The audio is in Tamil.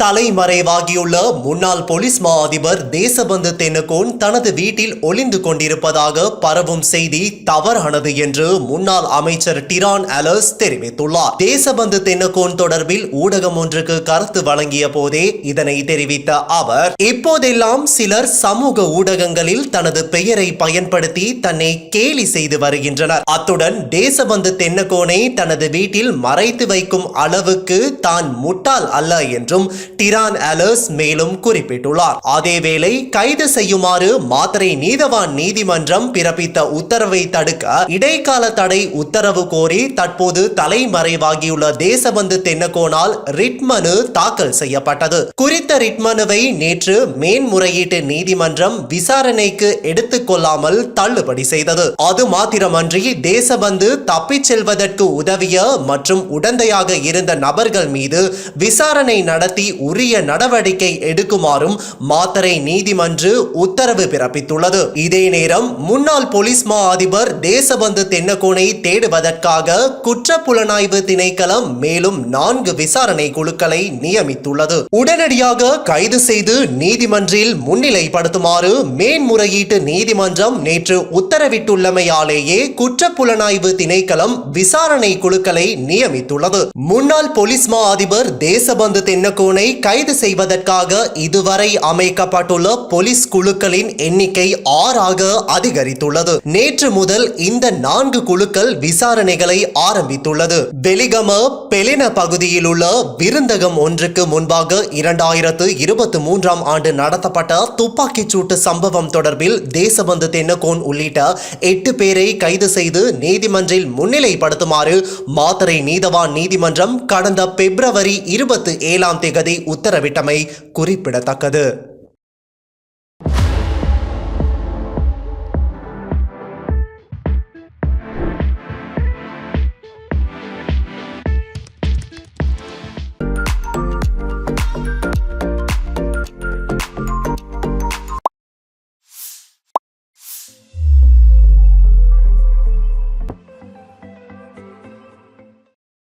தலைமறைவாகியுள்ள முன்னாள் போலீஸ் மா அதிபர் தேசபந்து தென்னுகோன் தனது வீட்டில் ஒளிந்து கொண்டிருப்பதாக பரவும் செய்தி தவறானது என்று முன்னாள் அமைச்சர் டிரான் அலர்ஸ் தெரிவித்துள்ளார். தேசபந்து தென்னுகோன் தொடர்பில் ஊடகம் ஒன்றுக்கு கருத்து வழங்கிய போதே இதனை தெரிவித்த அவர் இப்போதெல்லாம் சிலர் சமூக ஊடகங்களில் தனது பெயரை பயன்படுத்தி தன்னை கேலி செய்து வருகின்றனர். அத்துடன் தேசபந்து தென்னகோனை தனது வீட்டில் மறைத்து வைக்கும் அளவுக்கு தான் முட்டாள் அல்ல என்றும் டிரான் அலர்ஸ் மேலும் குறிப்பிட்டுள்ளார். அதேவேளை கைது செய்யுமாறு மாத்தரை நீதவான் நீதிமன்றம் பிறப்பித்த உத்தரவை தடுக்க இடைக்கால தடை உத்தரவு கோரி தற்போது தலைமறைவாகியுள்ள தேசபந்து தென்னகோனால் ரிட் மனு தாக்கல் செய்யப்பட்டது. குறித்த ரிட் மனுவை நேற்று மேன்முறையீட்டு நீதிமன்றம் விசாரணைக்கு எடுத்துக்கொள்ளாமல் தள்ளுபடி செய்தது. அது மாத்திரமன்றி தேசபந்து தப்பிச் செல்வதற்கு உதவிய மற்றும் உடந்தையாக இருந்த நபர்கள் மீது விசாரணை நடத்தி உரிய நடவடிக்கை எடுக்குமாறும் மாத்தரை நீதிமன்று உத்தரவு பிறப்பித்துள்ளது. இதே நேரம் முன்னாள் போலீஸ் மா அதிபர் தேசபந்து தென்னகோனை தேடுவதற்காக குற்ற புலனாய்வு திணைக்களம் மேலும் நான்கு விசாரணை குழுக்களை நியமித்துள்ளது. உடனடியாக கைது செய்து நீதிமன்றில் முன்னிலைப்படுத்துமாறு மேன்முறையீட்டு நீதிமன்றம் நேற்று உத்தரவிட்டுள்ளமையாலேயே குற்ற புலனாய்வு திணைக்களம் விசாரணை குழுக்களை நியமித்துள்ளது. முன்னாள் போலீஸ் மா அதிபர் தேசபந்து தென்னகோனை கைது செய்வதற்காக இதுவரை அமைக்கப்பட்டுள்ள போலீஸ் குழுக்களின் எண்ணிக்கை ஆறாக அதிகரித்துள்ளது. நேற்று முதல் இந்த நான்கு குழுக்கள் விசாரணைகளை ஆரம்பித்துள்ளது. வெலிகம பெலின பகுதியில் உள்ள விருந்தகம் ஒன்றுக்கு முன்பாக இரண்டாயிரத்து இருபத்தி மூன்றாம் ஆண்டு நடத்தப்பட்ட துப்பாக்கிச் சூட்டு சம்பவம் தொடர்பில் தேசபந்து தென்னகோன் உள்ளிட்ட எட்டு பேரை கைது செய்து நீதிமன்றில் முன்னிலைப்படுத்துமாறு மாத்தரை நீதவான் நீதிமன்றம் கடந்த பிப்ரவரி இருபத்தி ஏழாம் தேதி உத்தரவிட்டமை குறிப்பிடத்தக்கது.